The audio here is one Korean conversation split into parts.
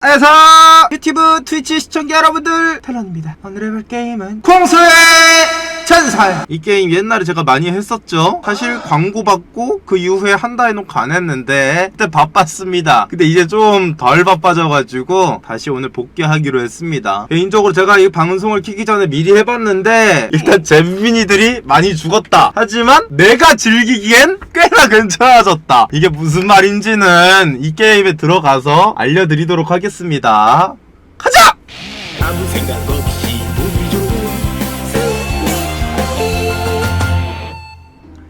안녕 트위치 시청자 여러분들! 탈론입니다. 오늘 해볼 게임은 공수의 전설 이 게임 옛날에 제가 많이 했었죠? 사실 광고 받고 그 이후에 한다 해놓고 안 했는데 그때 바빴습니다. 근데 이제 좀 덜 바빠져가지고 다시 오늘 복귀하기로 했습니다. 개인적으로 제가 이 방송을 키기 전에 미리 해봤는데 일단 잼민이들이 많이 죽었다. 하지만 내가 즐기기엔 꽤나 괜찮아졌다. 이게 무슨 말인지는 이 게임에 들어가서 알려드리도록 하겠습니다! 아무 생각 없이 보기 좋은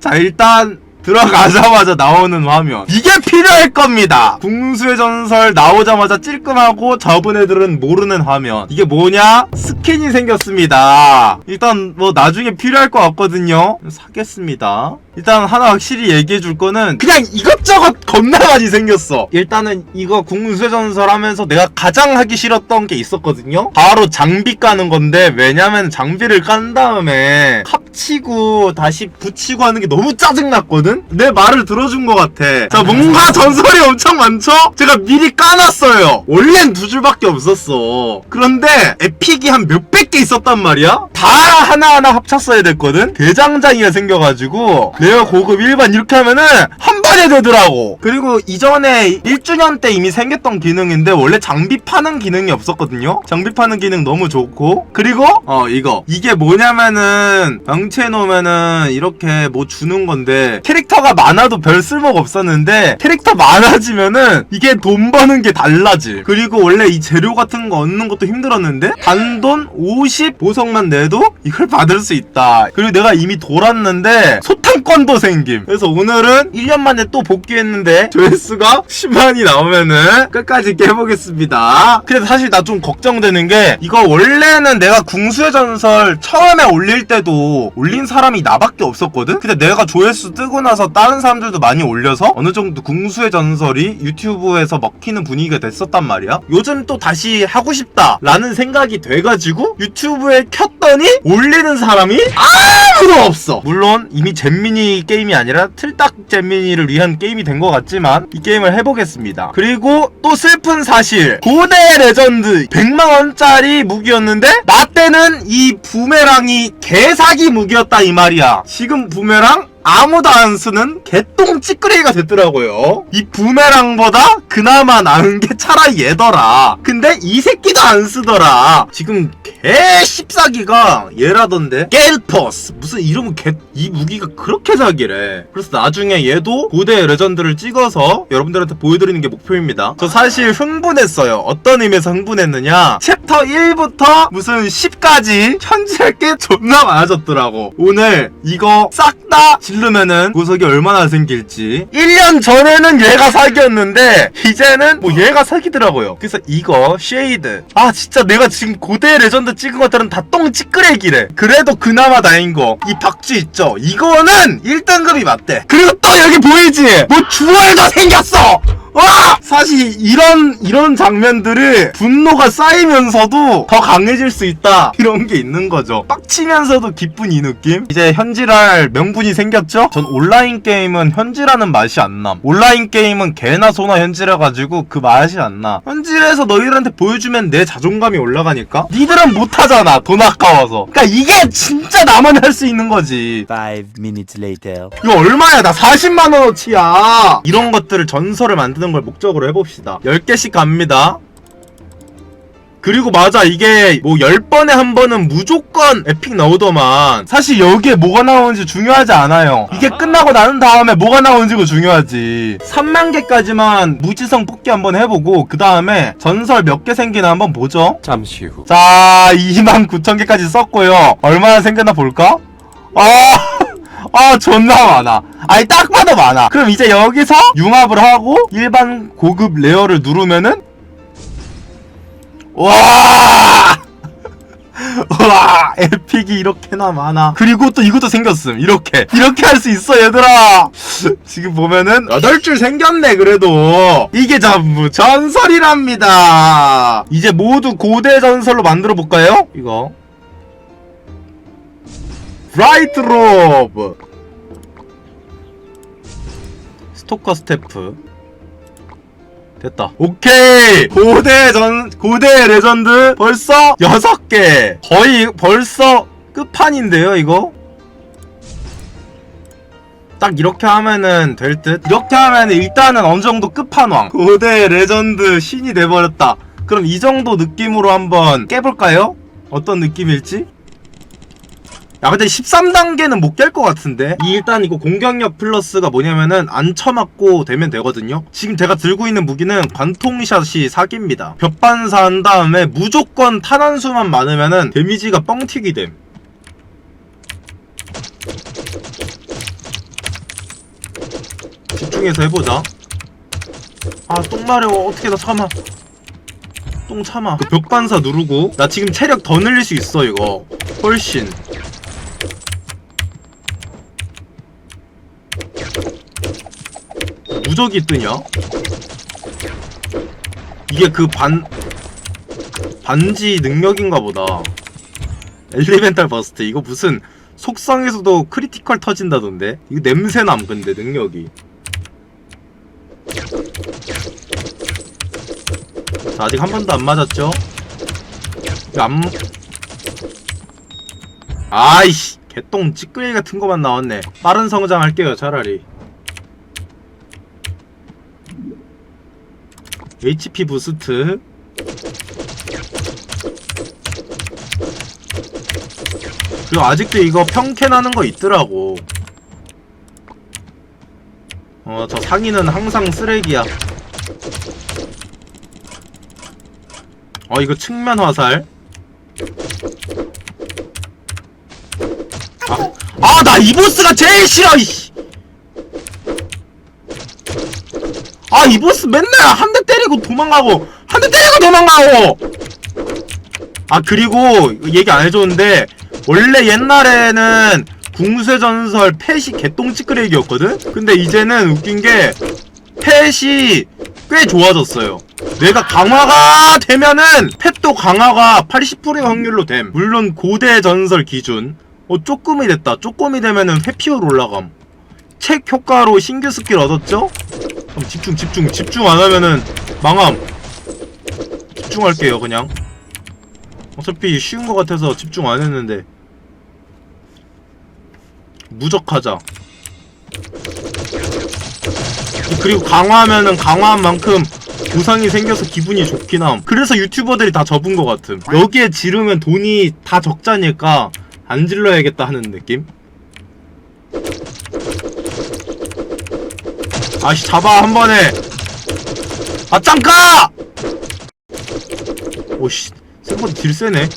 자 일단 들어가자마자 나오는 화면. 이게 필요할 겁니다. 궁수의 전설 나오자마자 찔끔하고 저분 애들은 모르는 화면. 이게 뭐냐? 스킨이 생겼습니다. 일단 뭐 나중에 필요할 것 같거든요. 사겠습니다 일단 하나 확실히 얘기해 줄 거는 그냥 이것저것 겁나 많이 생겼어. 일단은 이거 궁수의 전설 하면서 내가 가장 하기 싫었던 게 있었거든요. 바로 장비 까는 건데 왜냐면 장비를 깐 다음에 합치고 다시 붙이고 하는 게 너무 짜증났거든? 내 말을 들어준 것 같아. 자 뭔가 전설이 엄청 많죠? 제가 미리 까놨어요. 원래는 두 줄밖에 없었어. 그런데 에픽이 한 몇백 개 있었단 말이야? 다 하나하나 합쳤어야 됐거든? 대장장이가 생겨가지고 내가 고급 일반 이렇게 하면은 한 번에 되더라고. 그리고 이전에 1주년 때 이미 생겼던 기능인데 원래 장비 파는 기능이 없었거든요? 장비 파는 기능 너무 좋고. 그리고 어 이거. 이게 뭐냐면은 명치해 놓으면은 이렇게 뭐 주는 건데 캐릭터가 많아도 별 쓸모가 없었는데 캐릭터 많아지면은 이게 돈 버는 게 달라지 그리고 원래 이 재료 같은 거 얻는 것도 힘들었는데 단돈 50 보석만 내도 이걸 받을 수 있다. 그리고 내가 이미 돌았는데 소 탕권도 생김. 그래서 오늘은 1년 만에 또 복귀했는데 조회수가 10만이 나오면은 끝까지 깨보겠습니다. 근데 사실 나 좀 걱정되는 게 이거 원래는 내가 궁수의 전설 처음에 올릴 때도 올린 사람이 나밖에 없었거든? 근데 내가 조회수 뜨고 나서 다른 사람들도 많이 올려서 어느 정도 궁수의 전설이 유튜브에서 먹히는 분위기가 됐었단 말이야. 요즘 또 다시 하고 싶다 라는 생각이 돼가지고 유튜브에 켰더니 올리는 사람이 아무도 없어. 물론 이미 잼민이 게임이 아니라 틀딱 잼민이를 위한 게임이 된 것 같지만 이 게임을 해보겠습니다. 그리고 또 슬픈 사실. 고대 레전드 100만원짜리 무기였는데 나 때는 이 부메랑이 개사기 무기였다 이 말이야. 지금 부메랑 아무도 안 쓰는 개똥 찌끄레기가 됐더라고요. 이 부메랑보다 그나마 나은 게 차라리 얘더라. 근데 이 새끼도 안 쓰더라. 지금 개 씹사기가 얘라던데. 겔퍼스. 무슨 이름은 개, 이 무기가 그렇게 사기래. 그래서 나중에 얘도 고대 레전드를 찍어서 여러분들한테 보여드리는 게 목표입니다. 저 사실 흥분했어요. 어떤 의미에서 흥분했느냐. 챕터 1부터 무슨 10까지 현질할 게 존나 많아졌더라고. 오늘 이거 싹 다 질르면은 보석이 얼마나 생길지. 1년 전에는 얘가 사기였는데 이제는 뭐 얘가 사기더라고요. 그래서 이거 쉐이드. 아 진짜 내가 지금 고대 레전드 찍은 것들은 다 똥 찌끄레기래. 그래도 그나마 다행인 거 이 박쥐 있죠? 이거는 1등급이 맞대. 그리고 또 여기 보이지? 뭐 주얼도 생겼어 와! 사실 이런 이런 장면들을 분노가 쌓이면서도 더 강해질 수 있다. 이런 게 있는 거죠. 빡치면서도 기쁜 이 느낌? 이제 현질할 명분이 생겼죠? 전 온라인 게임은 현질하는 맛이 안 남. 온라인 게임은 개나 소나 현질해가지고 그 맛이 안 나. 현질해서 너희들한테 보여주면 내 자존감이 올라가니까? 니들은 못하잖아 돈 아까워서. 그러니까 이게 진짜 나만 할 수 있는 거지. Five minutes later. 이거 얼마야? 나 40만원어치야! 이런 것들을 전설을 만드는 걸 목적으로 해봅시다. 10개씩 갑니다. 그리고 맞아 이게 뭐 10번에 한 번은 무조건 에픽 나오더만 사실 여기에 뭐가 나오는지 중요하지 않아요 이게 끝나고 나는 다음에 뭐가 나오는지가 중요하지 3만 개까지만 무지성 뽑기 한번 해보고 그 다음에 전설 몇 개 생기나 한번 보죠 잠시 후. 자 2만 9천 개까지 썼고요 얼마나 생겼나 볼까? 아 아 존나 많아. 아니 딱 봐도 많아. 그럼 이제 여기서 융합을 하고 일반 고급 레어를 누르면은? 와! 와 에픽이 이렇게나 많아. 그리고 또 이것도 생겼음. 이렇게. 이렇게 할 수 있어 얘들아. 지금 보면은 8줄 생겼네 그래도. 이게 전부 전설이랍니다. 이제 모두 고대 전설로 만들어 볼까요? 이거. 브 라이트 로브 스토커 스태프 됐다. 오케이! 고대 전, 고대 레전드 벌써 6개! 거의 벌써 끝판인데요, 이거? 딱 이렇게 하면은 될 듯? 이렇게 하면은 일단은 어느 정도 끝판왕. 고대 레전드 신이 돼버렸다. 그럼 이 정도 느낌으로 한번 깨볼까요? 어떤 느낌일지? 야 근데 13단계는 못 깰 것 같은데? 이 일단 이거 공격력 플러스가 뭐냐면은 안 쳐맞고 되면 되거든요. 지금 제가 들고 있는 무기는 관통샷이 사기입니다. 벽반사 한 다음에 무조건 탄환수만 많으면은 데미지가 뻥튀기 됨. 집중해서 해보자. 아똥 마려워. 어떻게 나 참아. 똥 참아. 그 벽반사 누르고. 나 지금 체력 더 늘릴 수 있어 이거. 훨씬 무적이 뜨냐? 이게 그 반 반지 능력인가 보다. 엘리멘탈 버스트 이거 무슨 속성에서도 크리티컬 터진다던데? 이거 냄새남 근데 능력이. 자, 아직 한 번도 안 맞았죠? 이거 안 아이씨 개똥 찌끄레기 같은 거만 나왔네. 빠른 성장 할게요 차라리. HP 부스트. 그리고 아직도 이거 평캔하는 거 있더라고. 어 저 상의는 항상 쓰레기야. 어 이거 측면 화살. 아나 이 보스가 제일 싫어 이씨 아 이 보스 맨날 한 대 때리고 도망가고 한 대 때리고 도망가고. 아 그리고 얘기 안 해줬는데 원래 옛날에는 궁수의 전설 펫이 개똥찌끄레기였거든? 근데 이제는 웃긴 게 펫이 꽤 좋아졌어요. 내가 강화가 되면은 펫도 강화가 80%의 확률로 됨. 물론 고대 전설 기준. 어 쪼끔이 됐다. 쪼끔이 되면은 회피율 올라감. 책 효과로 신규 스킬 얻었죠? 그럼 집중 집중. 집중 안 하면은 망함. 집중할게요 그냥. 어차피 쉬운 거 같아서 집중 안 했는데. 무적하자. 그리고 강화하면은 강화한 만큼 보상이 생겨서 기분이 좋긴 함. 그래서 유튜버들이 다 접은 것 같음. 여기에 지르면 돈이 다 적자니까 안 질러야겠다 하는 느낌 아씨 잡아 한 번에. 아 짱까! 오씨 생각보다 딜 세네.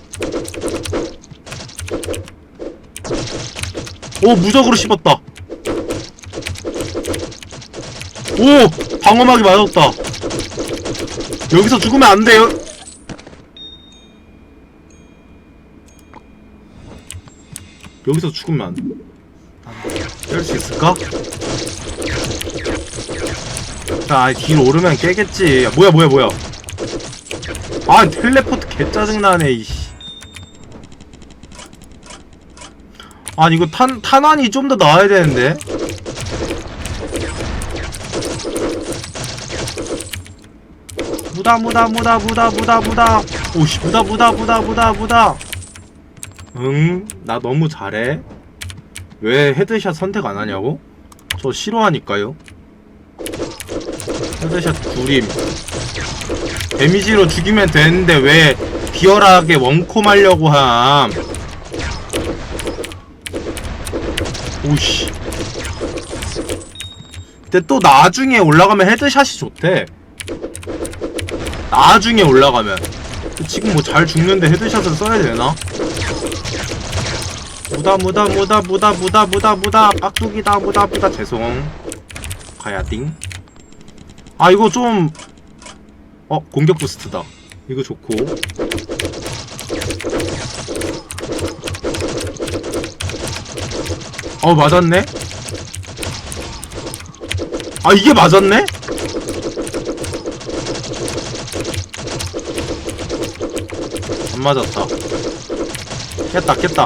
오 무적으로 씹었다. 오 방어막이 맞았다. 여기서 죽으면 안 돼요. 여기서 죽으면 안 돼. 깰수 있을까? 자, 뒤로 오르면 깨겠지. 야, 뭐야, 뭐야, 뭐야. 아, 텔레포트 개 짜증나네, 이씨. 아니, 이거 탄, 탄환이 좀 더 나와야 되는데. 무다, 무다, 무다, 무다, 무다, 무다. 오씨, 무다, 무다, 무다, 무다, 무다. 응, 나 너무 잘해. 왜 헤드샷 선택 안 하냐고? 저 싫어하니까요. 헤드샷 구림 데미지로 죽이면 되는데 왜 비열하게 원콤 하려고 함? 오씨. 근데 또 나중에 올라가면 헤드샷이 좋대. 나중에 올라가면. 지금 뭐 잘 죽는데 헤드샷을 써야 되나? 무다 무다 무다 무다 무다 무다 무다. 깍두기다 무다 무다. 죄송. 가야띵 아 이거 좀 어? 공격 부스트다. 이거 좋고. 어 맞았네? 아 이게 맞았네? 안 맞았다. 깼다 깼다.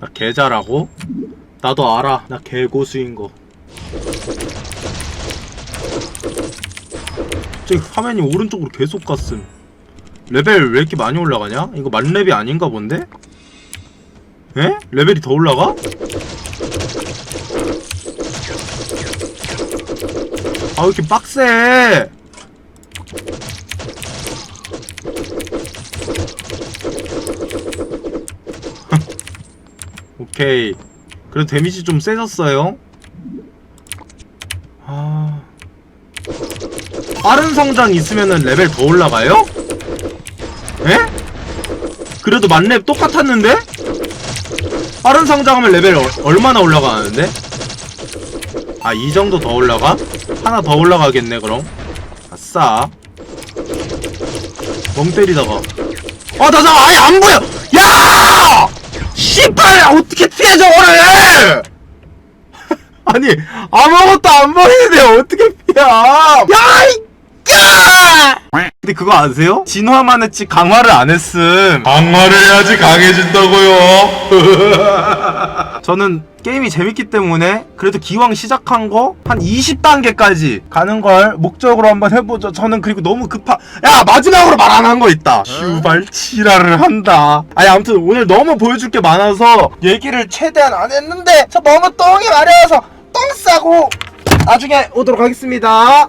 나 개잘하고. 나도 알아. 나 개고수인 거 갑자기 화면이 오른쪽으로 계속 갔음 레벨 왜 이렇게 많이 올라가냐? 이거 만렙이 아닌가 본데? 에? 레벨이 더 올라가? 아 왜 이렇게 빡세 오케이 그래도 데미지 좀 세졌어요 빠른 성장 있으면은 레벨 더 올라가요? 에? 그래도 만렙 똑같았는데? 빠른 성장하면 레벨 어- 얼마나 올라가는데? 아 이 정도 더 올라가? 하나 더 올라가겠네 그럼 아싸 멍 때리다가 아 나 나 아예 안 보여 야! 씨발 어떻게 피해 저거를 아니 아무것도 안 보이는데 어떻게 피해 야 이 근데 그거 아세요? 진화만 했지 강화를 안 했음 강화를 해야지 강해진다고요. 저는 게임이 재밌기 때문에 그래도 기왕 시작한 거 한 20단계까지 가는 걸 목적으로 한번 해보죠. 저는 그리고 너무 급하. 야 마지막으로 말 안 한 거 있다. 슈발 치라를 한다. 아니 아무튼 오늘 너무 보여줄 게 많아서 얘기를 최대한 안 했는데 저 너무 똥이 마려워서 똥 싸고 나중에 오도록 하겠습니다.